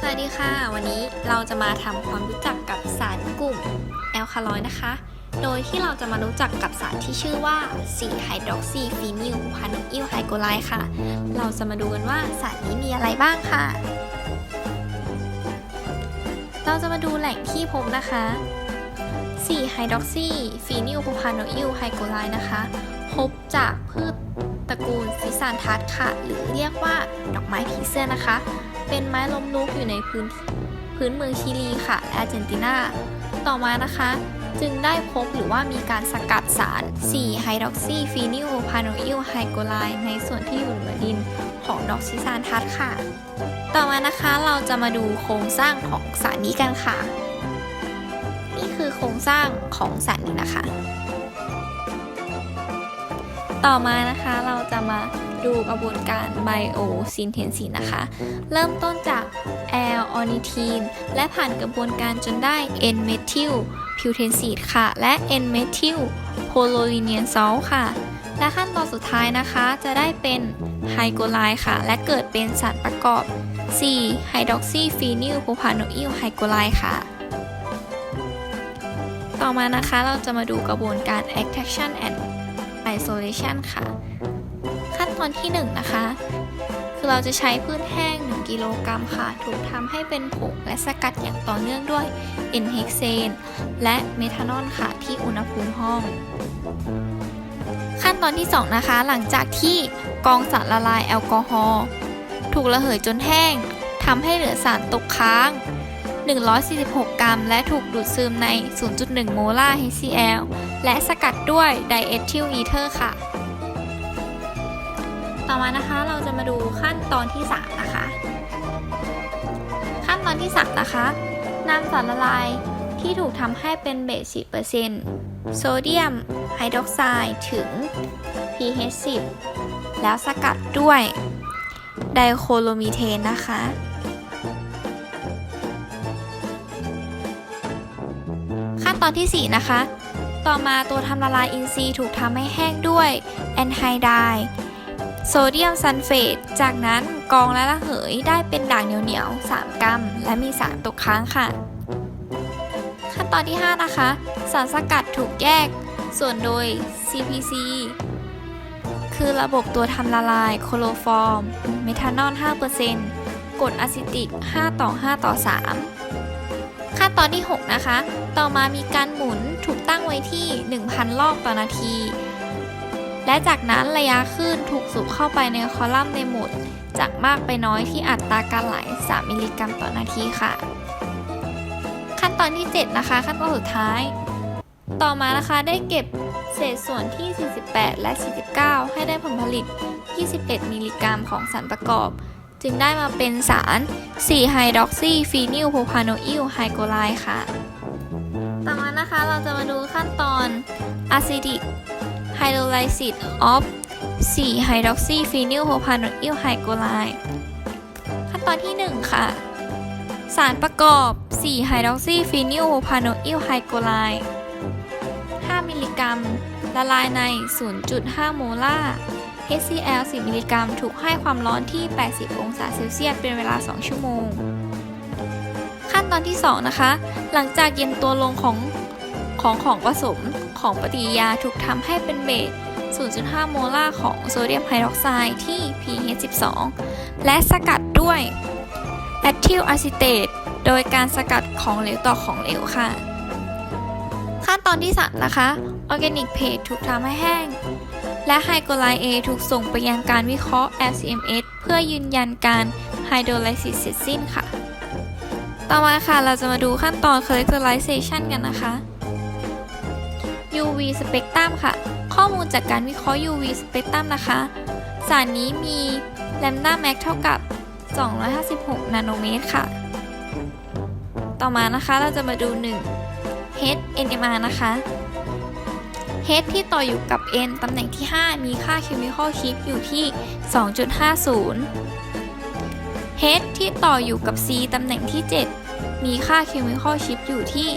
สวัสดีค่ะ วันนี้เราจะมาทำความรู้จักกับสารกลุ่มแอลคาลอยด์นะคะ โดยที่เราจะมารู้จักกับสารที่ชื่อว่า4ไฮดรอกซีฟีนิลพานุอิลไฮโกไลค่ะ เราจะมาดูกันว่าสารนี้มีอะไรบ้างค่ะ เราจะมาดูแหล่งที่พบนะคะ4ไฮดรอกซีฟีนิลโพพาโนอิลไฮโกไลด์นะคะ พบจากพืช ระกูลซิซานทัสค่ะ หรือเรียกว่าดอกไม้ผีเสื้อนะคะ เป็นไม้ล้มลุกอยู่ในพื้นพื้นเมืองชิลีค่ะและอาร์เจนตินา ต่อมานะคะ จึงได้พบหรือว่ามีการสกัดสาร 4 ไฮดรอกซีฟีนิลพาโนอิลไฮโกไลด์ในส่วนที่อยู่เหนือดินของดอกซิซานทัสค่ะ ต่อมานะคะเราจะมาดูโครงสร้างของสารนี้กันค่ะ นี่คือโครงสร้างของสารนี้นะคะ ต่อมานะคะเราจะมาดูกระบวนการไบโอซินเทนซีนะคะ เริ่มต้นจากแอลออนิทีนและผ่านกระบวนการจนได้ N เมทิลพิวเทนซีดค่ะ และ N เมทิลโพโลลิเนียนซอลค่ะ และขั้นตอนสุดท้ายนะคะจะได้เป็นไฮโกไลด์ค่ะ และเกิดเป็นสารประกอบ 4 ไฮดรอกซีฟีนิลโพพาโนอิลไฮโกไลด์ค่ะต่อมานะคะเราจะมาดูกระบวนการ extraction and isolation ค่ะ ขั้นตอนที่ 1 นะคะ คือเราจะใช้พืชแห้ง 1 กิโลกรัมค่ะ ถูกทำให้เป็นผงและสกัดอย่างต่อเนื่องด้วย n h e x a n e และเมทานอลค่ะ ที่อุณหภูมิห้อง ขั้นตอนที่ 2 นะคะ หลังจากที่กองสารละลายแอลกอฮอล์ถูกระเหยจนแห้งทำให้เหลือสารตกค้าง 146 กรัม และถูกดูดซึมใน 0.1 โมลาร์ HCl และสกัดด้วยไดเอทิลอีเทอร์ค่ะ ต่อมานะคะเราจะมาดูขั้นตอนที่ 3 นะคะ ขั้นตอนที่ 3 นะคะนำสารละลายที่ถูกทำให้เป็นเบส 10%โซเดียมไฮดรอกไซด์ถึง pH 10 แล้วสกัดด้วยไดโคโลมีเทนนะคะ ตอนที่ 4 นะคะ ต่อมาตัวทำละลายอินทรีย์ถูกทำให้แห้งด้วยแอนไฮไดโซเดียมซัลเฟต จากนั้นกรองและระเหยได้เป็นด่างเหนียวๆ 3 กรัม และมีสารตกค้างค่ะ ขั้นตอนที่ 5 นะคะ สารสกัดถูกแยกส่วนโดย CPC คือระบบตัวทำละลายโคโลฟอร์ม เมทานอล 5%กรดอะซิติก 5 ต่อ 5 ต่อ 3 ขั้นตอนที่ 6 นะคะ ต่อมามีการหมุนถูกตั้งไว้ที่ 1,000 รอบต่อนาที และจากนั้นระยะคลื่นถูกสูบเข้าไปในคอลัมน์ในหมุด จากมากไปน้อยที่อัตราการไหล 3 มิลลิกรัมต่อนาทีค่ะ ขั้นตอนที่ 7 นะคะ ขั้นตอนสุดท้าย ต่อมานะคะได้เก็บเศษส่วนที่ 48 และ 49 ให้ได้ผลผลิต 21 มิลลิกรัมของสารประกอบ จึงได้มาเป็นสาร 4 ไฮดรอกซีฟีนิลโพพาโนอิลไฮโกไลค่ะ ต่อมานะคะเราจะมาดูขั้นตอน acidic hydrolysis of 4 hydroxy phenyl propanoyl hydrolide ขั้นตอนที่ 1 ค่ะ สารประกอบ4 hydroxy phenyl propanoyl hydrolide 5มิลลิกรัม ละลายใน 0.5 โมลาร์ HCl 10 มิลลิกรัมถูกให้ความร้อนที่ 80 องศาเซลเซียสเป็นเวลา 2 ชั่วโมง ขั้นตอนที่ 2 นะคะ หลังจากเย็นตัวลงของของของผสมของปฏิกิริยาถูกทำให้เป็นเบส 0.5 โมลาร์ของโซเดียมไฮดรอกไซด์ที่ pH 12 และสกัดด้วยแอททิลอะซิเตตโดยการสกัดของเหลวต่อของเหลวค่ะ ขั้นตอนที่ 3 นะคะออร์แกนิกเพจถูกทำให้แห้ง และไฮโกไลเอถูกส่งไปยังการวิเคราะห์ LCMS เพื่อยืนยันการไฮโดรไลซิสเสร็จสิ้นค่ะ ต่อมาค่ะเราจะมาดูขั้นตอน characterization กันนะคะ UV spectrum ค่ะ ข้อมูลจากการวิเคราะห์ UV spectrum นะคะ สารนี้มี lambda max เท่ากับ 256 นาโนเมตรค่ะ ต่อมานะคะเราจะมาดู 1 H NMR นะคะ H ที่ต่ออยู่กับ N ตำแหน่งที่ 5 มีค่า chemical shift อยู่ที่ 2.50 H ที่ต่ออยู่กับ C ตำแหน่งที่ 7 มีค่า chemical shift อยู่ที่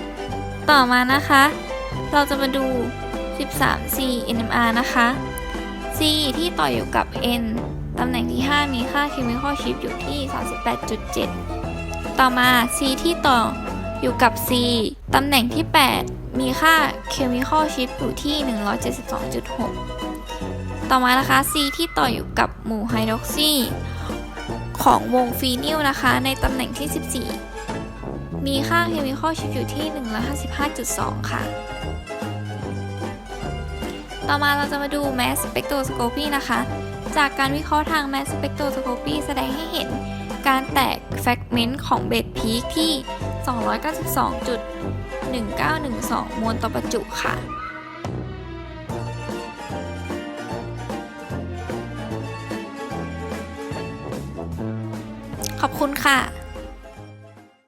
4.87 ต่อมานะคะ เราจะมาดู 13C NMR นะคะ C ที่ต่ออยู่กับ N ตำแหน่งที่ 5 มีค่า chemical shift อยู่ที่ 38.7 ต่อมา C ที่ต่อ อยู่กับ C ตำแหน่งที่ 8 มีค่า chemical shift อยู่ที่ 172.6 ต่อมานะคะ C ที่ต่ออยู่กับหมู่ไฮดรอกซีของวงฟีนิลนะคะ ในตำแหน่งที่ 14 มีค่า chemical shift อยู่ที่ 155.2 ค่ะ ต่อมาเราจะมาดู mass spectroscopy นะคะ จากการวิเคราะห์ทาง mass spectroscopy แสดงให้เห็นการแตก fragment ของเบสพีคที่ 292.1912 มวลต่อประจุค่ะขอบคุณค่ะ